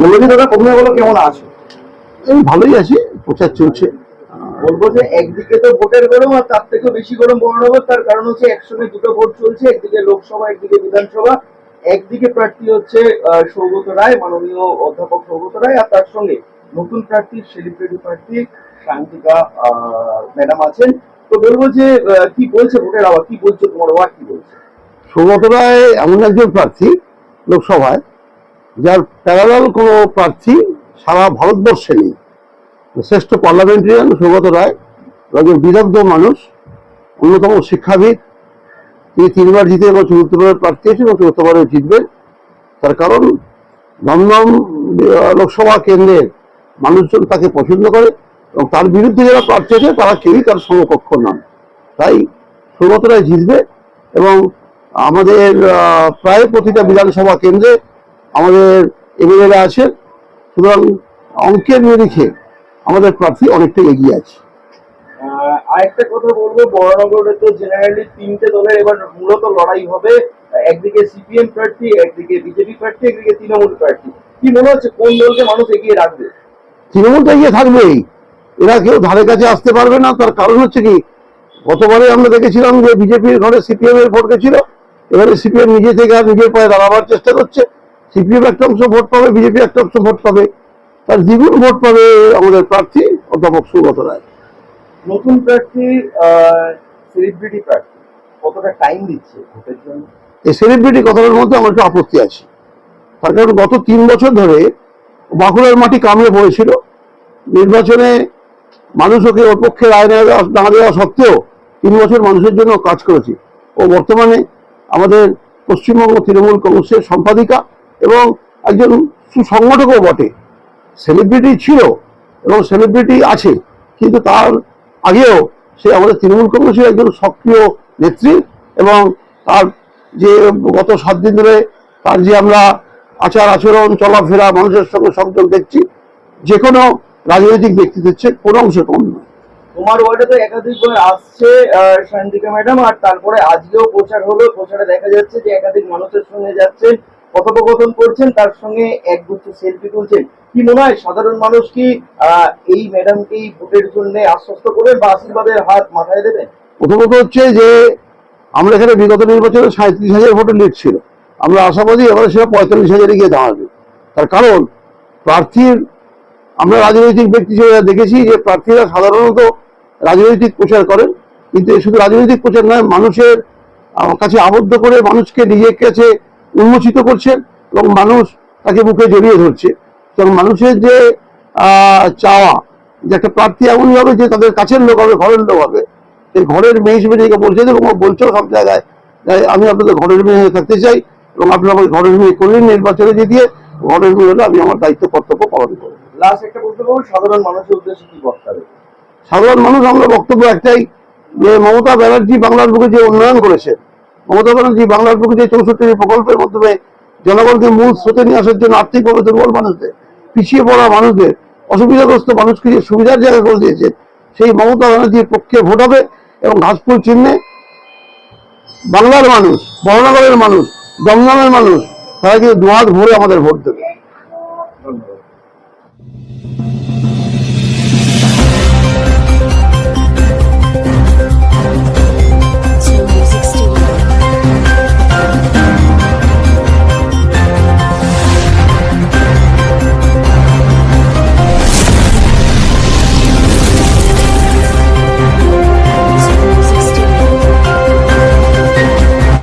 বলছি দাদা প্রথমে বলো কেমন আছো? এই ভালোই আছি প্রচার চলছে। বলব যে একদিকে তো ভোটের গরম আর তার থেকেও বেশি গরম বর্ণনগর তার কারণ হচ্ছে একসঙ্গে দুটো ভোট চলছে একদিকে লোকসভা একদিকে বিধানসভা। একদিকে প্রার্থী হচ্ছে সৌগত রায় মাননীয় অধ্যাপক সৌগত রায় আর তার সঙ্গে নতুন প্রার্থী সেলিব্রিটি প্রার্থী শান্তিকা ম্যাডাম আছেন। তো বলব যে কি বলছে ভোটের আবার কি বলছে তোমার ওয়ার্ড কি বলছে? সৌগত রায় এমন একজন প্রার্থী লোকসভায় যার প্যারালাল কোনো প্রার্থী সারা ভারতবর্ষে নেই। শ্রেষ্ঠ পার্লামেন্টারিয়ান সৌগত রায়, একজন বিদগ্ধ মানুষ, অন্যতম শিক্ষাবিদ। তিনি তিনবার জিতে এবং চতুর্থবারের প্রার্থী হয়েছেন এবং চতুর্থবারে জিতবেন তার কারণ, দমদম লোকসভা কেন্দ্রের মানুষজন তাকে পছন্দ করে এবং তার বিরুদ্ধে যারা প্রার্থী আছে, তারা কেউই তার সমকক্ষ নন। তাই সৌগত রায় জিতবে এবং আমাদের প্রায় প্রতিটা বিধানসভা কেন্দ্রে আমাদের এমএলএরা আছে সুতরাং অঙ্কের নিরিখে আমাদের প্রার্থী অনেকটাই এগিয়ে আছে। আরেকটা কথা বলব বড়নগরে তো জেনারেলি তিনটে দলের এবার মূলত লড়াই হবে। একদিকে সিপিএম প্রার্থী একদিকে বিজেপি প্রার্থী একদিকে তৃণমূল প্রার্থী। কি মনে হচ্ছে কোন দলকে মানুষ এগিয়ে রাখবে? তৃণমূল তো এগিয়ে থাকবেই। এরা কেউ ধারে কাছে আসতে পারবে না তার কারণ হচ্ছে কি গতবারে আমরা দেখেছিলাম যে বিজেপির ঘরে সিপিএম এর ভোট গেছিল এবারে সিপিএম নিজে থেকে আর নিজের পায়ে দাঁড়াবার চেষ্টা করছে। সিপিএম একটা অংশ ভোট পাবে বিজেপি একটা অংশ ভোট পাবে। তার দ্বিগুণ ভোট পাবে আমাদের প্রার্থী অধ্যাপক সুগত রায়। নতুন প্রার্থী সেলিব্রিটি প্রার্থী কতটা টাইম দিচ্ছে ভোটের জন্য? এই সেলিব্রিটি কথাটার মধ্যে আমার একটু আপত্তি আছে। তার কারণ গত তিন বছর ধরে বাঁকুড়ার মাটি কামড়ে পড়েছিল। নির্বাচনে মানুষ ওকে ওর পক্ষে রায় না দেওয়া না দেওয়া সত্ত্বেও তিন বছর মানুষের জন্য কাজ করেছে। ও বর্তমানে আমাদের পশ্চিমবঙ্গ তৃণমূল কংগ্রেসের সম্পাদিকা। এবং একজন সুসংগঠকও বটে। সেলিব্রিটি ছিল এবং সেলিব্রিটি আছে কিন্তু তার আগেও সে আমাদের তৃণমূল কংগ্রেসের একজন সক্রিয় নেত্রী এবং তার যে গত সাত দিন ধরে তার যে আমরা আচার আচরণ চলাফেরা মানুষের সঙ্গে সংযোগ দেখছি যে কোনো রাজনৈতিক ব্যক্তিত্বের চেয়ে কোনো অংশ কম নয়। তোমার ওয়ার্ডে তো একাধিকবার আসছে আহ, ম্যাডাম আর তারপরে আজকেও প্রচার হলো। প্রচারে দেখা যাচ্ছে যে একাধিক মানুষের সঙ্গে যাচ্ছেন। কথোপকথন করছেন, তার সঙ্গে একগুচ্ছ সেলফি তুলছেন। কি মনে হয়, সাধারণ মানুষ কি এই ম্যাডামকেই ভোটের জন্য আশ্বস্ত করবেন বা আশীর্বাদের হাত মাথায় দেবেন প্রথমত হচ্ছে যে, আমরা এখানে বিগত নির্বাচনে সাঁত্রিশ হাজার ভোটের লিড ছিল। আমরা আশাবাদী এবারে সেটা পঁয়তাল্লিশ হাজারে গিয়ে দাঁড়াবে। তার কারণ, প্রার্থীর, আমরা রাজনৈতিক ব্যক্তি হিসেবে দেখেছি যে প্রার্থীরা সাধারণত রাজনৈতিক প্রচার করেন। কিন্তু শুধু রাজনৈতিক প্রচার নয়, মানুষের কাছে আবদ্ধ করে মানুষকে নিজের কাছে উন্মোচিত করছেন এবং মানুষ তাকে বুকে জড়িয়ে ধরছে। এবং মানুষের যে চাওয়া যে একটা প্রার্থী এমনই হবে যে তাদের কাছের লোক হবে ঘরের লোক হবে সেই ঘরের মেয়ে হিসেবে নিজেকে বলছে। এবং ও বলছেও সব জায়গায় আমি আপনাদের ঘরের মেয়ে হয়ে থাকতে চাই এবং আপনারা আমাকে ঘরের মেয়ে করলেন নির্বাচনে জিতিয়ে ঘরের মেয়ে হলে আমি আমার দায়িত্ব কর্তব্য পালন করব। লাস্ট একটা সাধারণ মানুষের উদ্দেশ্যে কি বক্তব্য? সাধারণ মানুষ আমরা বক্তব্য একটাই যে মমতা ব্যানার্জি বাংলার বুকে যে উন্নয়ন করেছে মমতা ব্যানার্জি বাংলার প্রকৃতি চৌষট্টি প্রকল্পের মাধ্যমে জনগণকে মূল স্রোতে নিয়ে আসার জন্য আর্থিকভাবে দুর্বল মানুষদের, পিছিয়ে পড়া মানুষদের, অসুবিধাগ্রস্ত মানুষকে যে সুবিধার জায়গা করে দিয়েছে, সেই মমতা ব্যানার্জির পক্ষে ভোট হবে এবং ঘাসপুর চিহ্নে বাংলার মানুষ বহনগরের মানুষ, দমদমের মানুষ, তারা কিন্তু দুহাত ভরে আমাদের ভোট দেবে।